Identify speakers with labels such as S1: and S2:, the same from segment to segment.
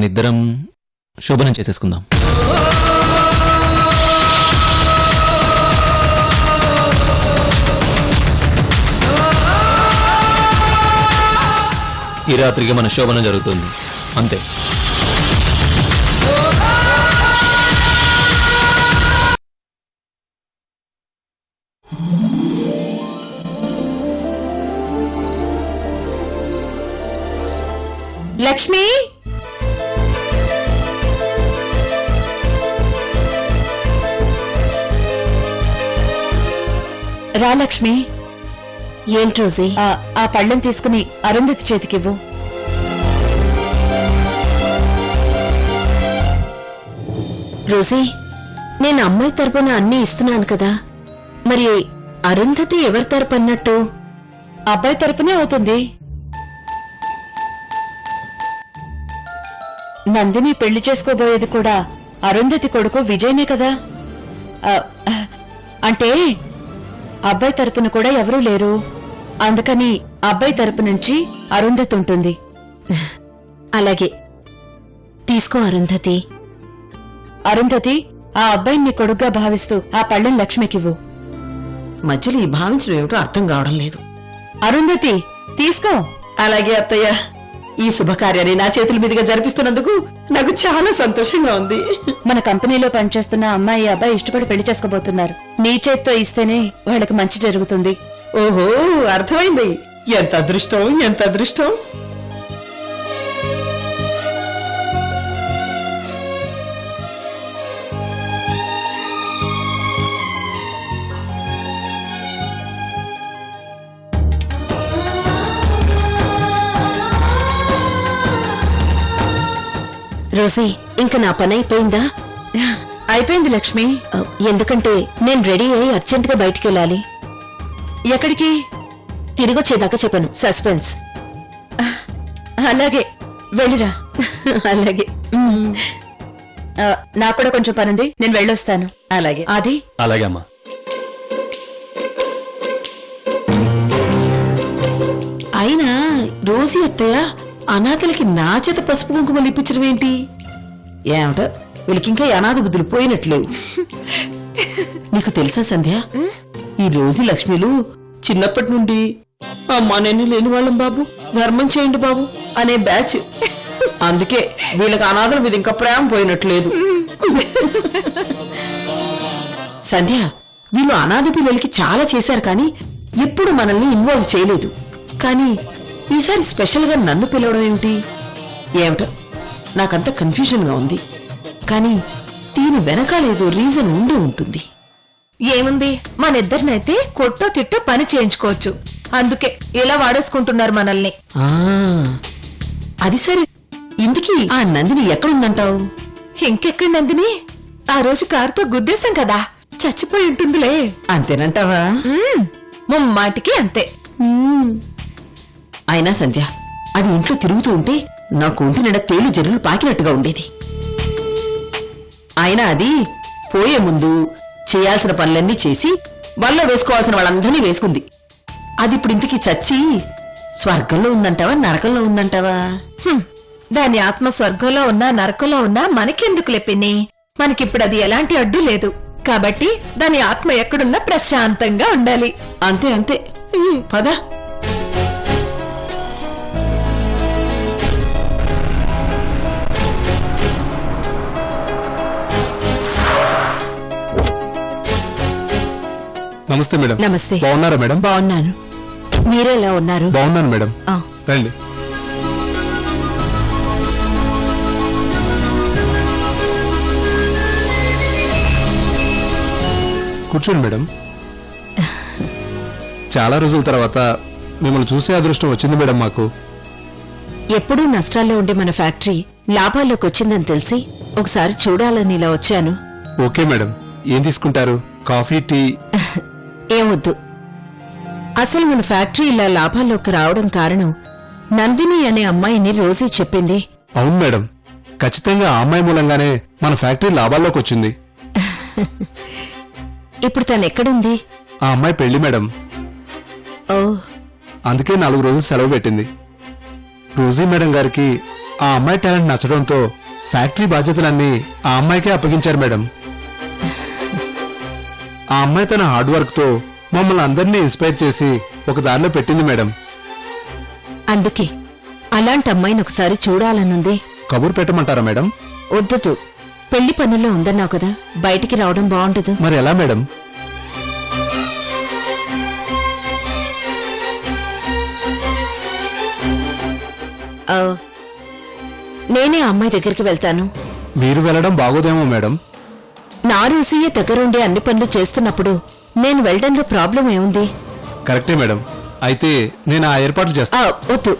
S1: మనిద్దరం శోభనం చేసేసుకుందాం. ఈ రాత్రికి మన శోభనం జరుగుతుంది. అంతే.
S2: లక్ష్మి? రా లక్ష్మి
S3: ఏంటి రోజీ?
S2: ఆ, పళ్ళెం తీసుకుని అరుంధతి చేతికివ్వు.
S3: రోజీ నేను అమ్మాయి తరపున అన్నీ ఇస్తున్నాను కదా. మరి అరుంధతి ఎవరి తరపు అన్నట్టు?
S2: అబ్బాయి తరపునే అవుతుంది. నందిని పెళ్ళి చేసుకోబోయేది కూడా అరుంధతి కొడుకు విజయ్నే కదా. అంటే అబ్బాయి తరపున కూడా ఎవరూ లేరు. అందుకని అబ్బాయి తరపు నుంచి అరుంధతి ఉంటుంది.
S3: అలాగే. తీసుకో అరుంధతి.
S2: అరుంధతి ఆ అబ్బాయిని నీ కొడుగ్గా భావిస్తూ ఆ పళ్ళెం లక్ష్మికివ్వు.
S4: మధ్యలో ఈ భావించడం ఏమిటో అర్థం కావడం లేదు.
S2: అరుంధతి తీసుకో.
S4: అలాగే అత్తయ్య. ఈ శుభకార్యాన్ని నా చేతుల మీదుగా జరిపిస్తున్నందుకు నాకు చాలా సంతోషంగా ఉంది.
S2: మన కంపెనీలో పనిచేస్తున్న అమ్మాయి అబ్బాయి ఇష్టపడి పెళ్ళి చేసుకోబోతున్నారు. నీ చేత్తో ఇస్తేనే వాళ్ళకి మంచి జరుగుతుంది.
S4: ఓహో అర్థమైంది. ఎంత అదృష్టం ఎంత అదృష్టం.
S3: రోజీ ఇంక నా పని అయిపోయిందా?
S2: అయిపోయింది లక్ష్మి.
S3: ఎందుకంటే నేను రెడీ అయి అర్జెంటుగా బయటికి వెళ్ళాలి.
S2: ఎక్కడికి?
S3: తిరిగొచ్చేదాకా చెప్పను సస్పెన్స్.
S2: అలాగే వెళ్ళిరా.
S3: అలాగే.
S2: నాకు కూడా కొంచెం పనుంది నేను వెళ్ళొస్తాను.
S4: అలాగే.
S2: అది
S1: అలాగే అమ్మా.
S4: అయినా రోజీ అత్తయ్య అనాథలకి నా చేత పసుపు కుంకుమలు ఇప్పించడం ఏంటి? ఏమట? వీళ్ళకి ఇంకా అనాథ బుద్ధులు పోయినట్లేవు. నీకు తెలుసా సంధ్య? ఈ రోజు లక్ష్మిలు చిన్నప్పటి నుండి అమ్మా నేను లేని వాళ్ళం బాబు ధర్మం చేయండి బాబు అనే బ్యాచ్. అందుకే వీళ్ళకి అనాథల మీద ఇంకా ప్రేమ పోయినట్లేదు. సంధ్య వీళ్ళు అనాథ పిల్లలకి చాలా చేశారు కానీ ఎప్పుడు మనల్ని ఇన్వాల్వ్ చేయలేదు. కానీ ఈసారి స్పెషల్గా నన్ను పిలవడం ఏమిటి? ఏమిటో? నాకంత కన్ఫ్యూజన్గా ఉంది. కానీ దీని వెనకాలేదో రీజన్ ఉండే ఉంటుంది.
S5: ఏముంది? మన ఇద్దరినైతే కొట్టో తిట్టో పని చేయించుకోవచ్చు. అందుకే ఇలా వాడేసుకుంటున్నారు మనల్ని.
S4: ఆ అది సరే. ఇందుకీ ఆ నందిని ఎక్కడుందంటావు?
S5: ఇంకెక్కడి నందిని? ఆ రోజు కారుతో గుద్దేశం కదా. చచ్చిపోయి ఉంటుందిలే.
S4: అంతేనంటావా?
S5: మ్మ్. ముమ్మాటికి అంతే.
S4: అయినా సంధ్య అది ఇంట్లో తిరుగుతూ ఉంటే నాకు ఒంటి నిండా తేళ్ళు జరులు పాకినట్టుగా ఉండేది. అయినా అది పోయే ముందు చేయాల్సిన పనులన్నీ చేసి వల్ల వేసుకోవాల్సిన వాళ్ళందరినీ వేసుకుంది. అది ఇప్పుడు ఇంటికి చచ్చి స్వర్గంలో ఉందంటావా నరకంలో ఉందంటావా.
S5: దాని ఆత్మ స్వర్గంలో ఉన్నా నరకంలో ఉన్నా మనకెందుకు లేపిన్ని మనకిప్పుడు అది ఎలాంటి అడ్డు లేదు. కాబట్టి దాని ఆత్మ ఎక్కడున్నా ప్రశాంతంగా ఉండాలి.
S4: అంతే అంతే. పద.
S6: నమస్తే మేడం.
S3: నమస్తే.
S6: బాగున్నారా మేడం?
S3: బాగున్నాను. మీరెలా ఉన్నారు?
S6: బాగున్నాను మేడం.
S3: ఆ,
S6: రండి. కూర్చోండి మేడం. చాలా రోజుల తర్వాత మిమ్మల్ని చూసే అదృష్టం వచ్చింది మేడం మాకు.
S3: ఎప్పుడూ నష్టాల్లో ఉండే మన ఫ్యాక్టరీ లాభాల్లోకి వచ్చిందని తెలిసి ఒకసారి చూడాలని ఇలా వచ్చాను.
S6: Okay madam. ఏం తీసుకుంటారు? Coffee tea?
S3: ఏమొద్దు. అసలు మన ఫ్యాక్టరీ ఇలా లాభాల్లోకి రావడం కారణం నందిని అనే అమ్మాయిని రోజీ చెప్పింది.
S6: అవును మేడం. ఖచ్చితంగా ఆ అమ్మాయి మూలంగానే మన ఫ్యాక్టరీ లాభాల్లోకి వచ్చింది.
S3: ఇప్పుడు తను ఎక్కడుంది?
S6: ఆ అమ్మాయి పెళ్ళి మేడం.
S3: ఓ.
S6: అందుకే నాలుగు రోజులు సెలవు పెట్టింది. రోజీ మేడం గారికి ఆ అమ్మాయి టాలెంట్ నచ్చడంతో ఫ్యాక్టరీ బాధ్యతలన్నీ ఆ అమ్మాయికే అప్పగించారు మేడం. ఆ అమ్మాయి తన హార్డ్ వర్క్తో మమ్మల్ని అందరినీ ఇన్స్పైర్ చేసి ఒక దారిలో పెట్టింది మేడం.
S3: అందుకే అలాంటి అమ్మాయిని ఒకసారి చూడాలనుంది.
S6: కబురు పెట్టమంటారా మేడం?
S3: వద్దుతూ. పెళ్ళి పనుల్లో ఉందన్నావు కదా బయటికి రావడం బాగుండదు.
S6: మరి ఎలా మేడం?
S3: ఆ, నేనే ఆ అమ్మాయి దగ్గరికి వెళ్తాను.
S6: మీరు వెళ్ళడం బాగోదేమో మేడం.
S3: నా రూసీయే దగ్గరుండి అన్ని పనులు చేస్తున్నప్పుడు నేను వెళ్ళడంలో ప్రాబ్లం ఏముంది?
S6: కరెక్టే మేడం. అయితే నేను ఆ ఏర్పాట్లు చేస్తాను
S3: ఆ, వద్దు.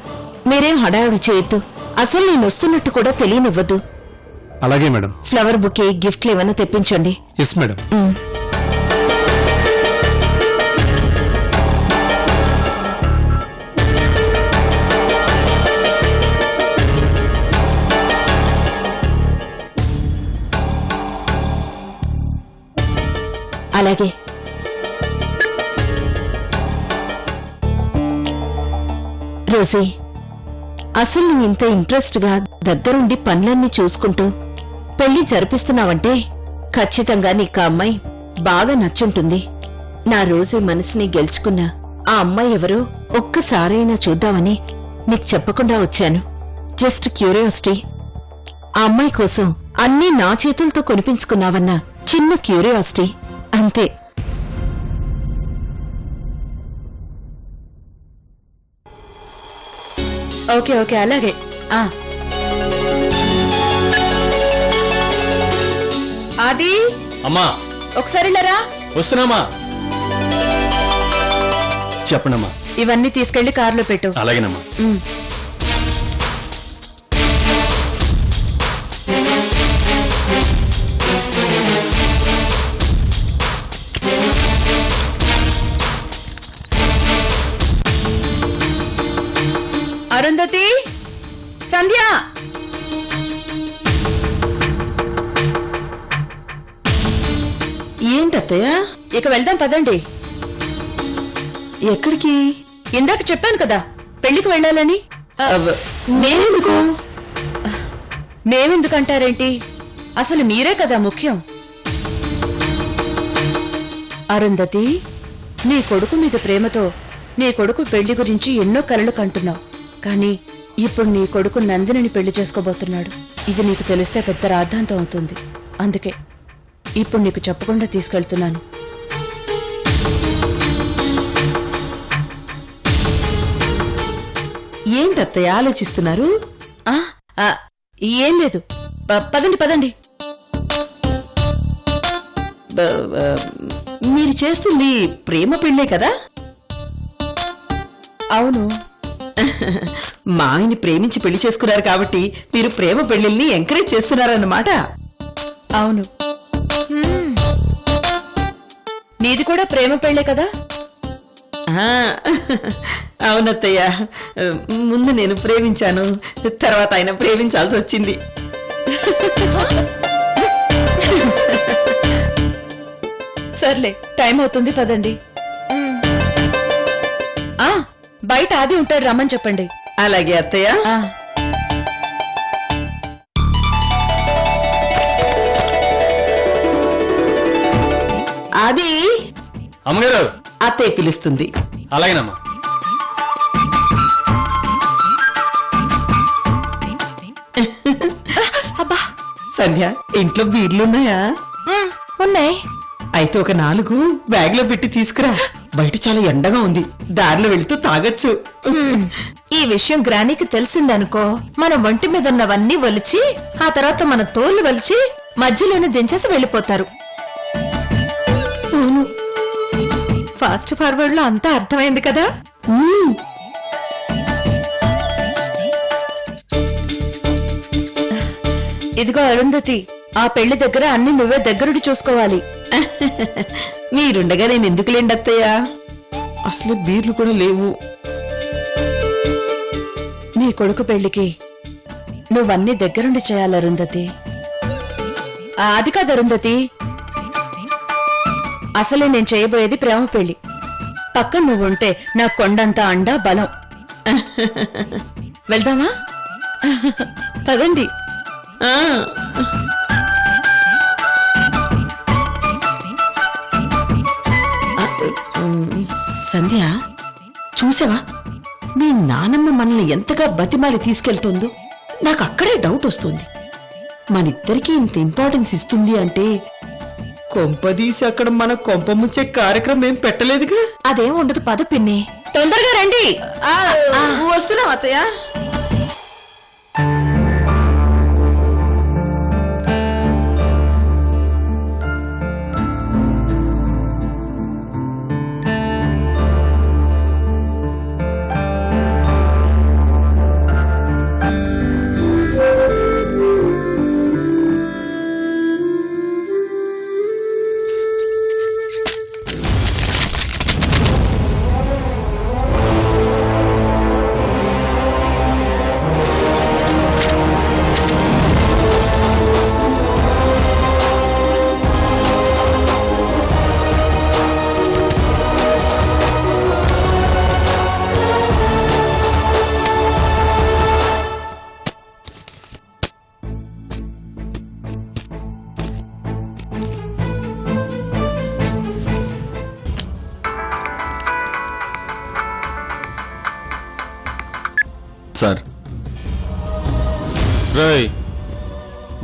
S3: మీరేం హడావుడి చేయొద్దు. అసలు నేను వస్తున్నట్టు కూడా తెలియనివ్వద్దు
S6: అలాగే మేడం.
S3: ఫ్లవర్ బుకే గిఫ్ట్లు ఏమైనా తెప్పించండి.
S6: Yes madam.
S3: అలాగే. రోజీ అసలు నువ్వు ఇంత ఇంట్రెస్ట్గా దగ్గరుండి పనులన్నీ చూసుకుంటూ పెళ్ళి జరిపిస్తున్నావంటే ఖచ్చితంగా నీకు ఆ అమ్మాయి బాగా నచ్చుంటుంది. నా రోజే మనసుని గెలుచుకున్న ఆ అమ్మాయి ఎవరో ఒక్కసారైనా చూద్దామని నీకు చెప్పకుండా వచ్చాను. Just curiosity. ఆ అమ్మాయి కోసం అన్నీ నా చేతులతో కొనిపించుకున్నావన్న చిన్న క్యూరియాసిటీ. అంతే.
S2: ఓకే ఓకే అలాగే. ఆ. ఆది?
S1: అమ్మా.
S2: ఒకసారి లేరా
S1: వస్తున్నామా? చెప్పండమ్మా
S2: ఇవన్నీ తీసుకెళ్ళి కారులో పెట్టు.
S1: అలాగేనమ్మా.
S4: ఏంటత్తయ్య?
S2: ఇక వెళ్దాం పదండి.
S4: ఎక్కడికి?
S2: ఇందాక చెప్పాను కదా పెళ్ళికి వెళ్ళాలని.
S4: నేనెందుకు
S2: మేమెందుకంటారేంటి? అసలు మీరే కదా ముఖ్యం. అరుంధతి నీ కొడుకు మీద ప్రేమతో నీ కొడుకు పెళ్ళి గురించి ఎన్నో కలలు కంటున్నావు. కానీ ఇప్పుడు నీ కొడుకు నందినిని పెళ్ళి చేసుకోబోతున్నాడు. ఇది నీకు తెలిస్తే పెద్ద రాద్ధాంతం అవుతుంది. అందుకే ఇప్పుడు నీకు చెప్పకుండా తీసుకెళ్తున్నాను.
S4: ఏంటత్తయ్య ఆలోచిస్తున్నారు?
S2: ఆ, ఆ, ఏం లేదు. ప- పదండి పదండి.
S4: బ- బ- మీరు చేస్తుంది ప్రేమ పెళ్ళే కదా?
S2: అవును.
S4: మా ఆయన్ని ప్రేమించి పెళ్ళి చేసుకున్నారు కాబట్టి మీరు ప్రేమ పెళ్ళిల్ని ఎంకరేజ్ చేస్తున్నారన్నమాట.
S2: అవును. నీది కూడా ప్రేమ పెళ్ళే కదా?
S4: ఆ, అవునత్తయ్య. ముందు నేను ప్రేమించాను తర్వాత ఆయన ప్రేమించాల్సి వచ్చింది.
S2: సర్లే టైం అవుతుంది పదండి. ఆ బయట ఆది ఉంటాడు రమ్మని చెప్పండి.
S4: అలాగే అత్తయ్య. అది
S1: అమ్మగారు.
S4: అత్తయ్య పిలుస్తుంది.
S1: అలాగేనమ్మా.
S4: సంధ్య ఇంట్లో బీర్లున్నాయా
S5: ఉన్నాయి?
S4: అయితే ఒక నాలుగు బ్యాగ్లో పెట్టి తీసుకురా. బయట చాలా ఎండగా ఉంది. దారిలో వెళ్తూ తాగొచ్చు.
S5: ఈ విషయం గ్రానీకి తెలిసిందనుకో మన ఒంటి మీద ఉన్నవన్నీ ఒలిచి ఆ తర్వాత మన తోలు వలిచి మధ్యలోనే దించేసి వెళ్ళిపోతారు. ఫాస్ట్ ఫార్వర్డ్లో అంతా అర్థమైంది కదా?
S2: ఇదిగో అరుంధతి ఆ పెళ్ళి దగ్గర అన్ని నువ్వే దగ్గరుడి చూసుకోవాలి.
S4: మీరుండగా నేను ఎందుకు లేండి అత్తయ్య? అసలు బీర్లు కూడా లేవు.
S2: నీ కొడుకు పెళ్ళికి నువ్వన్నీ దగ్గరుండి చేయాలి అరుంధతి. అది కాదు అరుంధతి. అసలే నేను చేయబోయేది ప్రేమ పెళ్ళి. పక్కన నువ్వుంటే నా కొండంత అండా బలం. వెళ్దామా? పదండి.
S4: ఆ. ఉమ్, సంధ్య చూసావా? మీ నానమ్మ మనల్ని ఎంతగా బతిమాలి తీసుకెళ్తుందో నాకు అక్కడే డౌట్ వస్తుంది. మనిద్దరికీ ఇంత ఇంపార్టెన్స్ ఇస్తుంది అంటే కొంపదీసి అక్కడ మన కొంప ముచ్చే కార్యక్రమం ఏం పెట్టలేదుగా?
S5: అదేం ఉండదు పద పిన్ని.
S2: తొందరగా రండి.
S4: వస్తున్నాం అత్తయ్య.
S1: సార్. రోయ్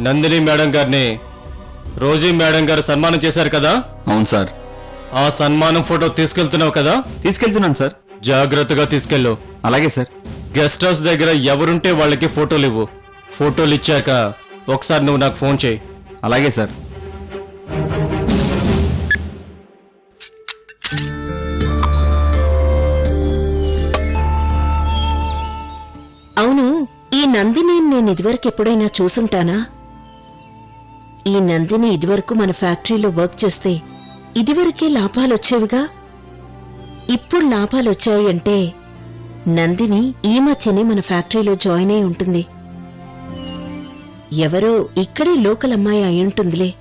S1: నందిని మేడం గారిని రోజీ మేడం గారు సన్మానం చేశారు కదా? అవును సార్. ఆ సన్మానం ఫోటో తీసుకెళ్తున్నావు కదా?
S7: తీసుకెళ్తున్నాను సార్.
S1: జాగ్రత్తగా తీసుకెళ్ళు.
S7: అలాగే సార్.
S1: గెస్ట్ హౌస్ దగ్గర ఎవరుంటే వాళ్ళకి ఫోటోలు ఇవ్వు. ఫోటోలు ఇచ్చాక ఒకసారి నువ్వు నాకు ఫోన్ చేయి.
S7: అలాగే సార్.
S3: నందిని నేను ఇదివరకెప్పుడైనా చూసుంటానా? ఈ నందిని ఇదివరకు మన ఫ్యాక్టరీలో వర్క్ చేస్తే ఇదివరకే లాభాలొచ్చేవిగా? ఇప్పుడు లాభాలొచ్చాయి అంటే నందిని ఈ మధ్యనే మన ఫ్యాక్టరీలో జాయిన్ అయి ఉంటుంది. ఎవరో ఇక్కడే లోకల్ అమ్మాయి అయి ఉంటుందిలే.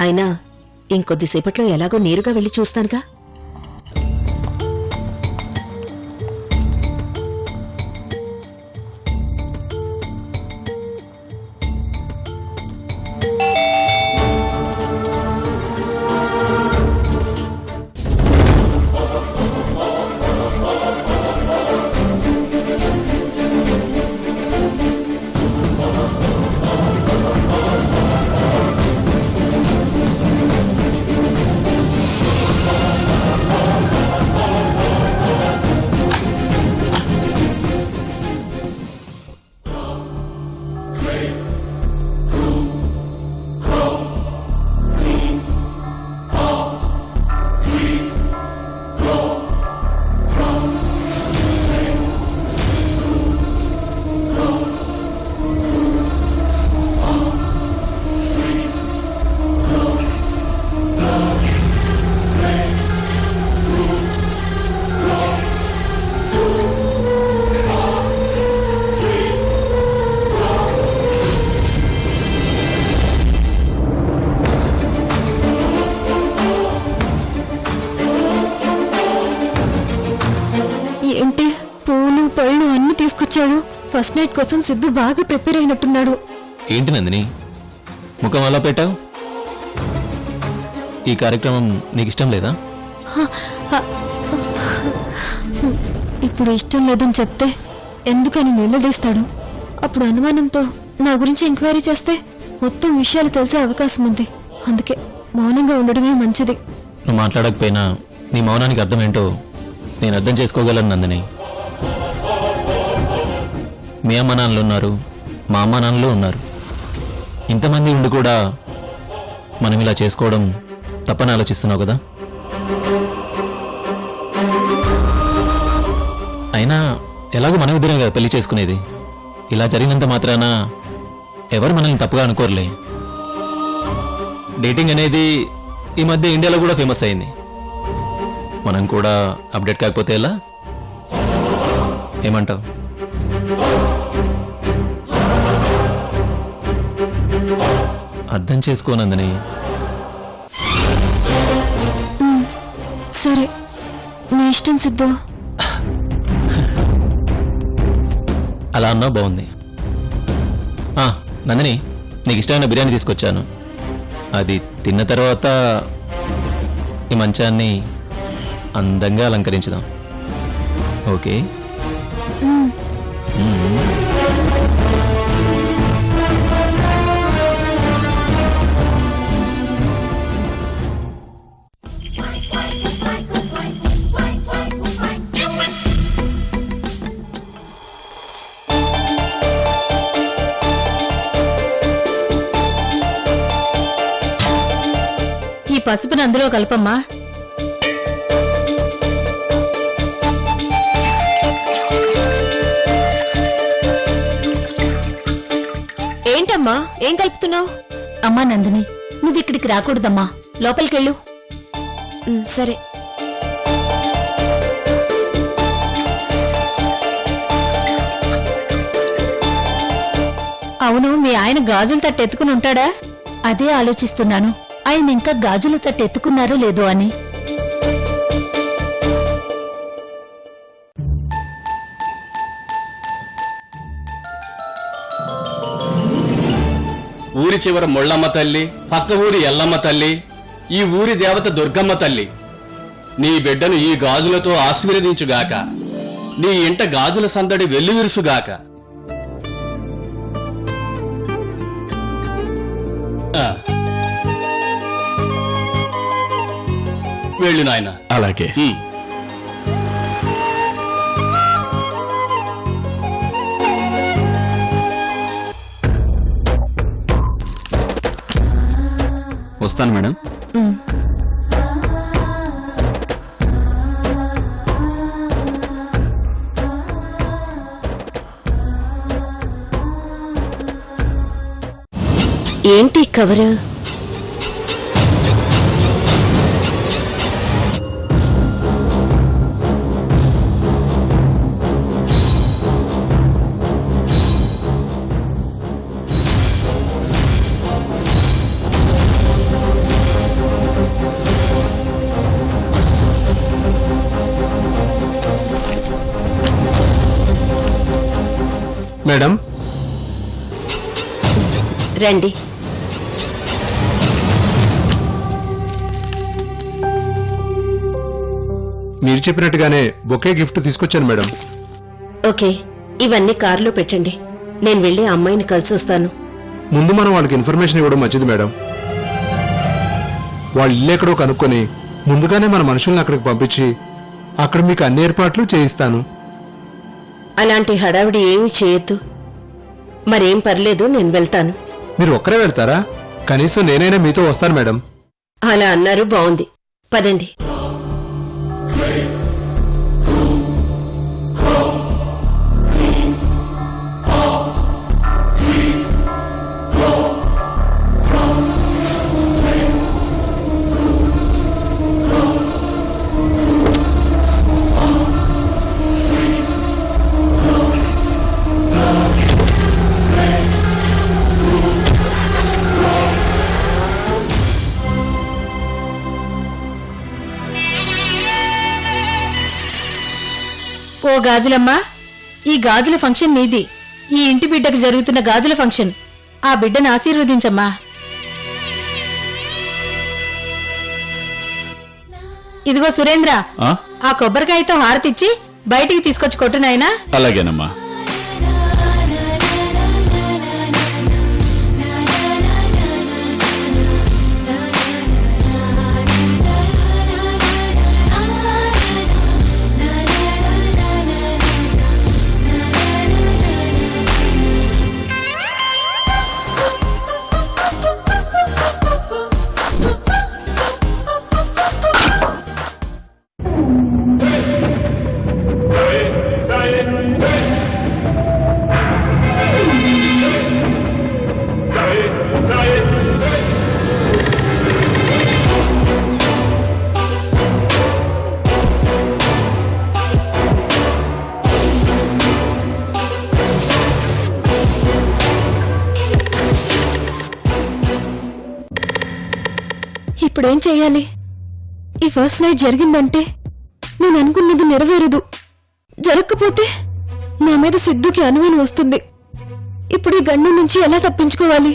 S3: అయినా ఇంకొద్దిసేపట్లో ఎలాగో నేరుగా వెళ్ళి చూస్తానుగా.
S8: ఫస్ట్ నైట్ కోసం సిద్ధు బాగా ప్రిపేర్ అయినట్టున్నాడు.
S9: ఏంటి నందిని? ముఖం అలా పెట్టావు? ఈ కార్యక్రమం నీకు ఇష్టం లేదా?
S8: ఇప్పుడు ఇష్టం లేదని చెప్తే ఎందుకని నిలదీస్తాడు అప్పుడు అనుమానంతో నా గురించి ఎంక్వైరీ చేస్తే మొత్తం విషయాలు తెలిసే అవకాశం ఉంది. అందుకే మౌనంగా ఉండడమే మంచిది.
S9: నువ్వు మాట్లాడకపోయినా నీ మౌనానికి అర్థం ఏంటో నేను అర్థం చేసుకోగలను నందిని. మీ అమ్మ నాన్నలు ఉన్నారు మా అమ్మ నాన్నలు ఉన్నారు. ఇంతమంది ఉండి కూడా మనం ఇలా చేసుకోవడం తప్పని ఆలోచిస్తున్నావు కదా? అయినా ఎలాగో మనం ఇద్దరం కదా పెళ్ళి చేసుకునేది. ఇలా జరిగినంత మాత్రాన ఎవరు మనల్ని తప్పుగా అనుకోరులే. డేటింగ్ అనేది ఈ మధ్య ఇండియాలో కూడా ఫేమస్ అయింది. మనం కూడా అప్డేట్ కాకపోతే ఎలా? ఏమంటావు? అర్థం చేసుకోనందని
S8: సరే. నీ ఇష్టం సిద్ధు.
S9: అలా అన్నా బాగుంది. ఆ, నందిని నీకు ఇష్టమైన బిర్యానీ తీసుకొచ్చాను. అది తిన్న తర్వాత ఈ మంచాన్ని అందంగా అలంకరించుదాం. ఓకే?
S10: పసుపుని అందులో కలపమ్మా.
S8: ఏంటమ్మా? ఏం కలుపుతున్నావు?
S10: అమ్మా నందిని నువ్వు ఇక్కడికి రాకూడదమ్మా. లోపలికెళ్ళు.
S8: సరే.
S10: అవును మీ ఆయన గాజుల తట్టు ఎత్తుకుని ఉంటాడా? అదే ఆలోచిస్తున్నాను. ఆయన ఇంకా గాజుల తట్టు ఎత్తుకున్నారో లేదో అని.
S11: ఊరి చివర ముళ్ళమ్మ తల్లి పక్క ఊరి ఎల్లమ్మ తల్లి ఈ ఊరి దేవత దుర్గమ్మ తల్లి. నీ బిడ్డను ఈ గాజులతో ఆశీర్వదించుగాక. నీ ఇంట గాజుల సందడి వెల్లువిరుసుగాక. వెళ్ళు నాయన.
S6: అలాగే.
S12: వస్తాను మేడం.
S3: ఏంటి కవర్?
S6: మేడం.
S3: రండి.
S6: మీరు చెప్పినట్టుగానే బొకే గిఫ్ట్ తీసుకొచ్చాను మేడం.
S3: ఓకే ఇవన్నీ కారులో పెట్టండి. నేను వెళ్ళి ఆ అమ్మాయిని కలిసి వస్తాను.
S6: ముందు మనం వాళ్ళకి ఇన్ఫర్మేషన్ ఇవ్వడం మంచిది మేడం. వాళ్ళు ఇల్లు ఎక్కడో కనుక్కొని ముందుగానే మన మనుషుల్ని అక్కడికి పంపించి అక్కడ మీకు అన్ని ఏర్పాట్లు చేయిస్తాను.
S3: అలాంటి హడావిడి ఏమీ చేయొద్దు. మరేం పర్లేదు నేను వెళ్తాను.
S6: మీరు ఒక్కరే వెళ్తారా? కనీసం నేనైనా మీతో వస్తాను మేడం.
S3: అలా అన్నారు బాగుంది పదండి.
S10: ఓ గాజులమ్మా ఈ గాజుల ఫంక్షన్ నీది. ఈ ఇంటి బిడ్డకు జరుగుతున్న గాజుల ఫంక్షన్. ఆ బిడ్డను ఆశీర్వదించమ్మా. ఇదిగో సురేంద్ర ఆ? కొబ్బరికాయతో హారతిచ్చి బయటికి తీసుకొచ్చి కొట్టు నాయనా.
S13: అలాగేనమ్మా.
S8: చేయాలి? చెయ్యాలి ఈ ఫస్ట్ నైట్ జరిగిందంటే నేను అనుకున్నది నెరవేరదు. జరగకపోతే నా మీద సిద్ధుకి అనుమానం వస్తుంది. ఇప్పుడు ఈ గండం నుంచి ఎలా తప్పించుకోవాలి?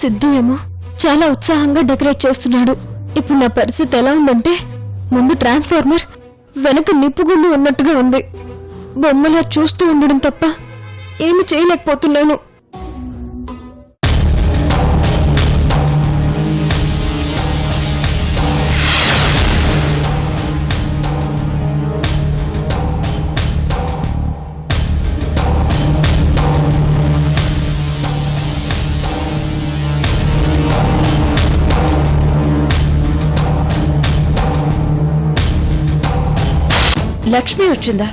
S8: సిద్ధు ఏమో చాలా ఉత్సాహంగా డెకరేట్ చేస్తున్నాడు. ఇప్పుడు నా పరిస్థితి ఎలా ఉందంటే ముందు ట్రాన్స్ఫార్మర్ వెనక నిప్పుగుండు ఉన్నట్టుగా ఉంది. బొమ్మలా చూస్తూ ఉండడం తప్ప ఏమి చేయలేకపోతున్నాను.
S2: లక్ష్మి వచ్చిందా?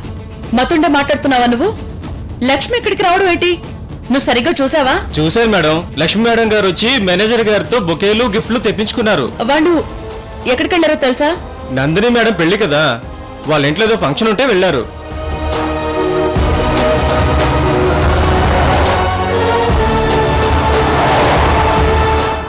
S2: మతుండే మాట్లాడుతున్నావా నువ్వు? లక్ష్మి ఇక్కడికి రావడం ఏంటి? నువ్వు సరిగ్గా చూసావా?
S1: చూశారు మేడం. లక్ష్మీ మేడం గారు వచ్చి మేనేజర్ గారితో బొకేలు గిఫ్ట్లు తెప్పించుకున్నారు.
S2: వాళ్ళు ఎక్కడికి వెళ్ళారో తెలుసా?
S1: నందిని మేడం పెళ్ళి కదా. వాళ్ళ ఇంట్లో ఏదో ఫంక్షన్ ఉంటే వెళ్ళారు.